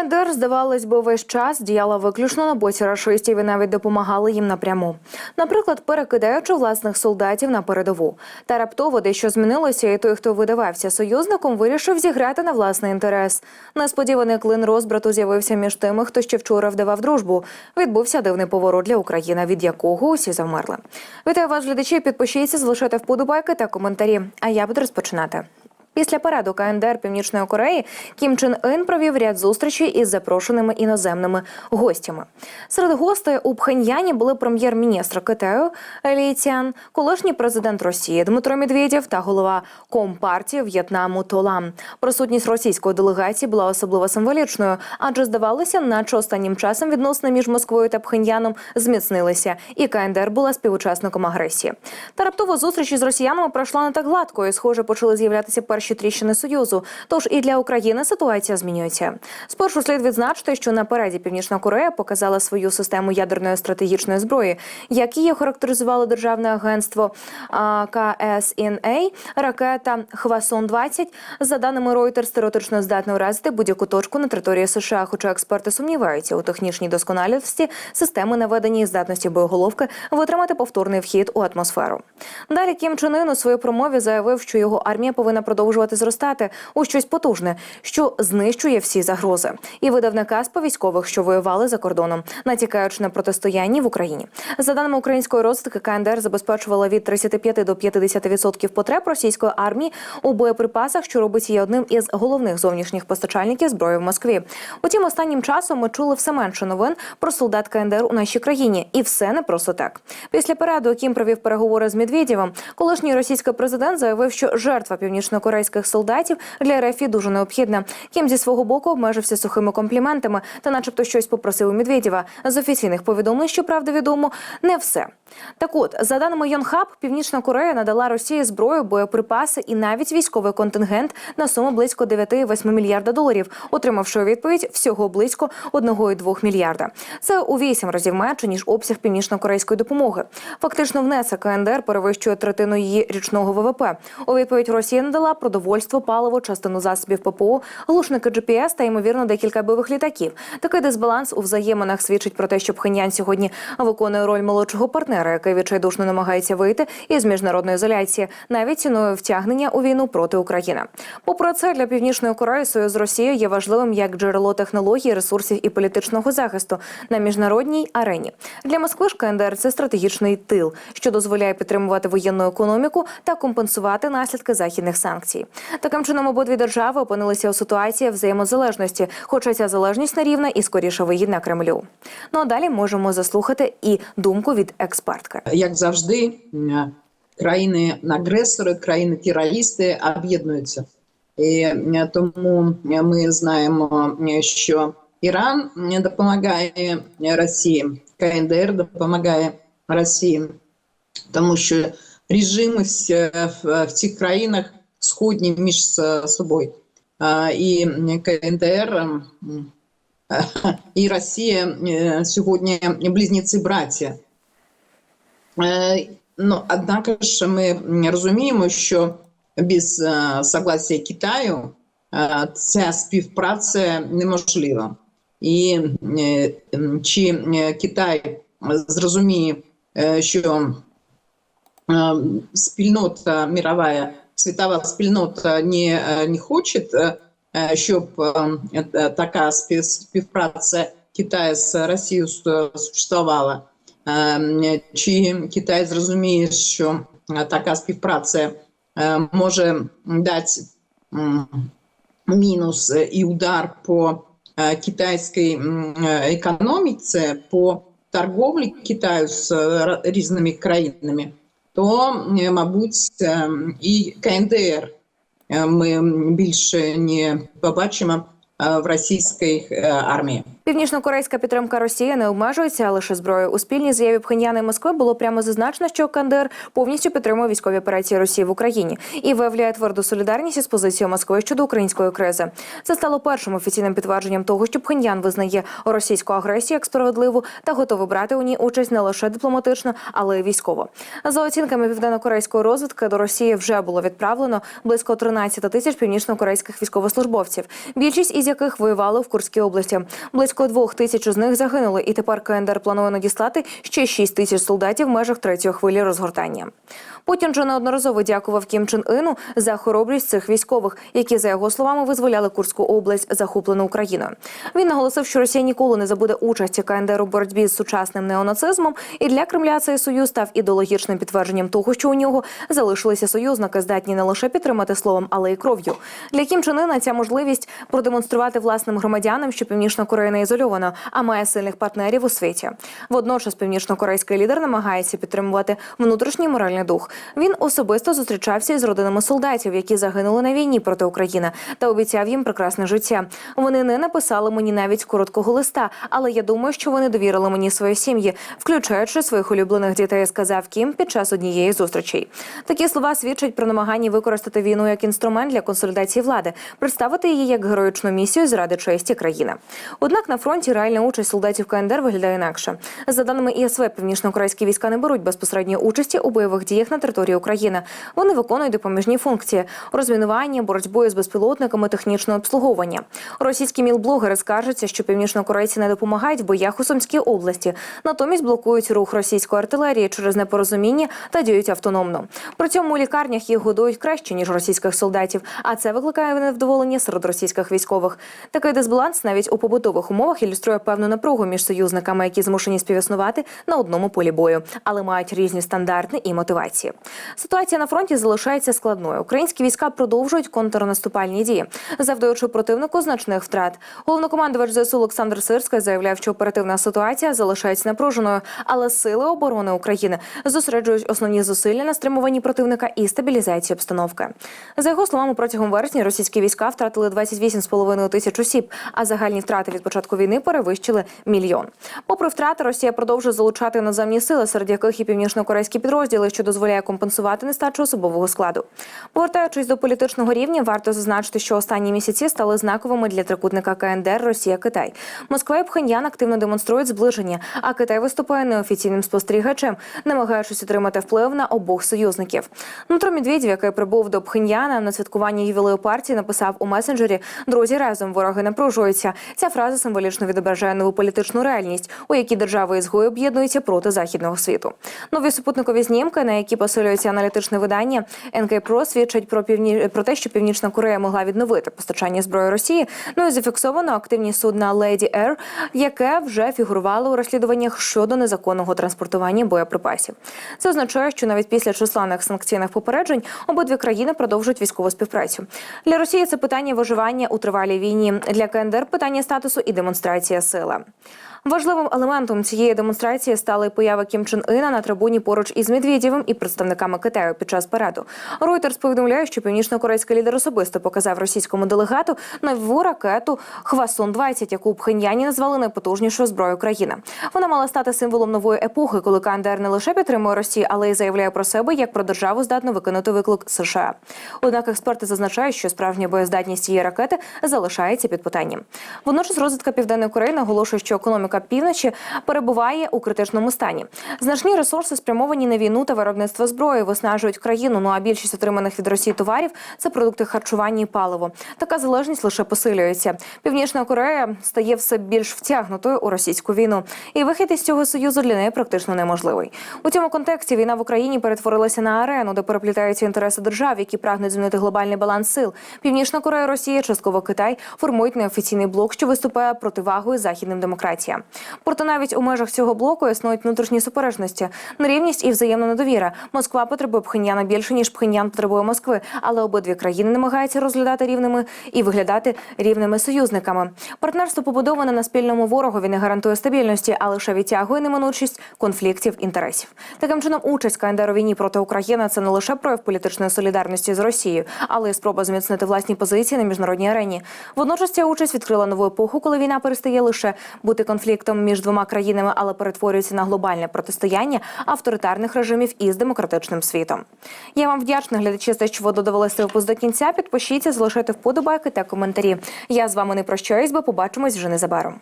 КНДР, здавалось би, весь час діяла виключно на боці рашистів і навіть допомагала їм напряму. Наприклад, перекидаючи власних солдатів на передову. Та раптово дещо змінилося, і той, хто видавався союзником, вирішив зіграти на власний інтерес. Несподіваний клин розбрату з'явився між тими, хто ще вчора вдавав дружбу. Відбувся дивний поворот для України, від якого усі завмерли. Вітаю вас, глядачі. Підпишіться, залишайте вподобайки та коментарі. А я буду розпочинати. Після параду КНДР Північної Кореї Кім Чен Ін провів ряд зустрічей із запрошеними іноземними гостями. Серед гостей у Пхеньяні були прем'єр-міністр Китаю Лі Цян, колишній президент Росії Дмитро Медведєв та голова Компартії В'єтнаму Толам. Присутність російської делегації була особливо символічною, адже здавалося, наче останнім часом відносини між Москвою та Пхеньяном зміцнилися, і КНДР була співучасником агресії. Та раптово зустріч із росіянами пройшла не так гладко, і схоже почали з'являтися перші тріщини союзу. Тож і для України ситуація змінюється. Спершу слід відзначити, що на переді Північна Корея показала свою систему ядерної стратегічної зброї, як її характеризувало державне агентство КСНА, ракета Хвасон 20 за даними Reuters, теоретично здатна уразити будь-яку точку на території США. Хоча експерти сумніваються у технічній досконалості системи наведення і здатності боєголовки витримати повторний вхід у атмосферу. Далі Кім Чен Ын у своїй промові заявив, що його армія повинна продовжувати зростати у щось потужне, що знищує всі загрози, і видав наказ по військових, що воювали за кордоном, натякаючи на протистояння в Україні. За даними української розвідки, КНДР забезпечувала від 35 до 50% потреб російської армії у боєприпасах, що робить її одним із головних зовнішніх постачальників зброї в Москві. Утім, останнім часом ми чули все менше новин про солдат КНДР у нашій країні, і все не просто так. Після параду Кім провів переговори з Медведєвим. Колишній російський президент заявив, що жертва північнокорейських солдатів для РФ дуже необхідна. Кім зі свого боку обмежився сухими компліментами та, начебто, щось попросив у Медведєва. З офіційних повідомлень, що правда відомо, не все. Так от, за даними Йонхаб, Північна Корея надала Росії зброю, боєприпаси і навіть військовий контингент на суму близько 9,8 мільярда доларів, отримавши у відповідь всього близько 1,2 мільярда. Це у 8 разів менше ніж обсяг північно-корейської допомоги. Фактично, внесок КНДР перевищує третину її річного ВВП. У відповідь Росія надала продовольство, паливо, частину засобів ППО, глушники GPS та ймовірно декілька бойових літаків. Такий дисбаланс у взаєминах свідчить про те, що Пхеньян сьогодні виконує роль молодшого партнера, який відчайдушно намагається вийти із міжнародної ізоляції, навіть ціною втягнення у війну проти України. Попри це, для північної Кореї союз з Росією є важливим як джерело технологій, ресурсів і політичного захисту на міжнародній арені. Для Москви ж КНДР це стратегічний тил, що дозволяє підтримувати воєнну економіку та компенсувати наслідки західних санкцій. Таким чином, обидві держави опинилися у ситуації взаємозалежності, хоча ця залежність не рівна і скоріше вигідна Кремлю. Ну а далі можемо заслухати і думку від експертки. як завжди, країни-агресори, країни-терористи об'єднуються. І тому ми знаємо, що Іран допомагає Росії, КНДР допомагає Росії, тому що режими в, в цих країнах сходні між собою. І КНДР і Росія сьогодні близнеці браття. Е, Ну, однако ж ми розуміємо, що без е, согласия Китаю е, ця співпраця неможлива. І чи Китай зрозуміє, що спільнота мирова, світова спільнота не, е, не хоче, е, е, щоб е, е, така спів- співпраця Китаю з Росією су- существувала. Е, Чи Китай зрозуміє, що е, така співпраця е, може дати м, мінус і удар по е, китайській м, е, економіці, по торговлі Китаю з е, різними країнами, То, е, мабуть, е, і КНДР е, ми більше не побачимо в російській армії. Північно-корейська підтримка Росії не обмежується лише зброєю. У спільній заяві Пхеньяна і Москви було прямо зазначено, що КНДР повністю підтримує військові операції Росії в Україні і виявляє тверду солідарність із позицією Москви щодо української кризи. Це стало першим офіційним підтвердженням того, що Пхеньян визнає російську агресію як справедливу та готовий брати у ній участь не лише дипломатично, але й військово. За оцінками південно-корейської розвідки до Росії вже було відправлено близько 13 тисяч північно-корейських військовослужбовців, більшість із яких воювали в Курській області. Близько двох тисяч з них загинули, і тепер КНДР планує надіслати ще 6 тисяч солдатів в межах третьої хвилі розгортання. Путін вже неодноразово дякував Кім Чен Іну за хоробрість цих військових, які за його словами визволяли Курську область, захоплену Україною. Він наголосив, що Росія ніколи не забуде участі КНДР у боротьбі з сучасним неонацизмом, і для Кремля цей союз став ідеологічним підтвердженням того, що у нього залишилися союзники, здатні не лише підтримати словом, але й кров'ю. Для Кім Чен Іна ця можливість продемонструвати власним громадянам, що Північна Корея ізольована, а має сильних партнерів у світі. Водночас північно-корейський лідер намагається підтримувати внутрішній моральний дух. Він особисто зустрічався із родинами солдатів, які загинули на війні проти України, та обіцяв їм прекрасне життя. Вони не написали мені навіть короткого листа, але я думаю, що вони довірили мені свої сім'ї, включаючи своїх улюблених дітей, сказав Кім під час однієї зустрічей. Такі слова свідчать про намагання використати війну як інструмент для консолідації влади, представити її як героїчну місію заради честі країни. Однак на фронті реальна участь солдатів КНДР виглядає інакше. За даними ІСВ, північно-корейські війська не беруть безпосередньої участі у бойових діях на території України. Вони виконують допоміжні функції розмінування, боротьбою з безпілотниками, технічне обслуговування. Російські мілблогери скаржаться, що північно-корейці не допомагають в боях у Сумській області, натомість блокують рух російської артилерії через непорозуміння та діють автономно. При цьому у лікарнях їх годують краще ніж російських солдатів, а це викликає невдоволення серед російських військових. Такий дисбаланс навіть у побутових умовах ілюструє певну напругу між союзниками, які змушені співіснувати на одному полі бою, але мають різні стандарти і мотивації. Ситуація на фронті залишається складною. Українські війська продовжують контрнаступальні дії, завдаючи противнику значних втрат. Головнокомандувач ЗСУ Олександр Сирський заявляв, що оперативна ситуація залишається напруженою, але сили оборони України зосереджують основні зусилля на стримуванні противника і стабілізації обстановки. За його словами, протягом вересня російські війська втратили 28,5 тисяч осіб, а загальні втрати від початку війни перевищили мільйон. Попри втрати, Росія продовжує залучати іноземні сили, серед яких і північно-корейські підрозділи, що дозволяє компенсувати нестачу особового складу. Повертаючись до політичного рівня, варто зазначити, що останні місяці стали знаковими для трикутника КНДР Росія Китай. Москва і Пхеньян активно демонструють зближення, а Китай виступає неофіційним спостерігачем, намагаючись отримати вплив на обох союзників. Дмитро Медведєв, який прибув до Пхеньяна на святкування ювілею партії, написав у месенджері Друзі разом вороги напружуються. Ця фраза символічно відображає нову політичну реальність, у якій держави ізгої об'єднуються проти західного світу. Нові супутникові знімки, на які посилюється аналітичне видання НК Про свідчать про півні... про те, що Північна Корея могла відновити постачання зброї Росії. Ну і зафіксовано активність судна Леді Ер, яке вже фігурувало у розслідуваннях щодо незаконного транспортування боєприпасів. Це означає, що навіть після численних санкційних попереджень обидві країни продовжують військову співпрацю. Для Росії це питання виживання у тривалій війні. Для КНДР питання статусу і демонстрація сили. Важливим елементом цієї демонстрації стала й поява Кім Чен Іна на трибуні поруч із Медведєвим і представниками Китаю під час параду. Reuters повідомляє, що північно-корейський лідер особисто показав російському делегату нову ракету Хвасон 20 яку в Пхеньяні назвали найпотужнішою зброєю країни. Вона мала стати символом нової епохи, коли КНДР не лише підтримує Росію, але й заявляє про себе як про державу здатну виконати виклик США. Однак експерти зазначають, що справжня боєздатність цієї ракети залишається під питанням. Водночас розвідка Південної Кореї наголошує, що економіка півночі перебуває у критичному стані. Значні ресурси спрямовані на війну та виробництво зброї, виснажують країну. Ну а більшість отриманих від Росії товарів це продукти харчування і паливо. Така залежність лише посилюється. Північна Корея стає все більш втягнутою у російську війну, і вихід із цього союзу для неї практично неможливий. У цьому контексті війна в Україні перетворилася на арену, де переплітаються інтереси держав, які прагнуть змінити глобальний баланс сил. Північна Корея, Росія, частково Китай формують неофіційний блок, що виступає противагою західним демократіям. Проте навіть у межах цього блоку існують внутрішні суперечності, нерівність і взаємна недовіра. Москва потребує Пхеньяна більше ніж Пхеньян потребує Москви, але обидві країни намагаються розглядати рівними і виглядати рівними союзниками. Партнерство побудоване на спільному ворогові не гарантує стабільності, а лише відтягує неминучість конфліктів інтересів. Таким чином, участь КНДР у війні проти України це не лише прояв політичної солідарності з Росією, але й спроба зміцнити власні позиції на міжнародній арені. Водночас ця участь відкрила нову епоху, коли війна війна перестає лише бути конфліктом між двома країнами, але перетворюється на глобальне протистояння авторитарних режимів із демократичним світом. Я вам вдячна, глядачі, за що ви додавалися випуск до кінця. Підпишіться, залишайте вподобайки та коментарі. Я з вами не прощаюсь, бо побачимось вже незабаром.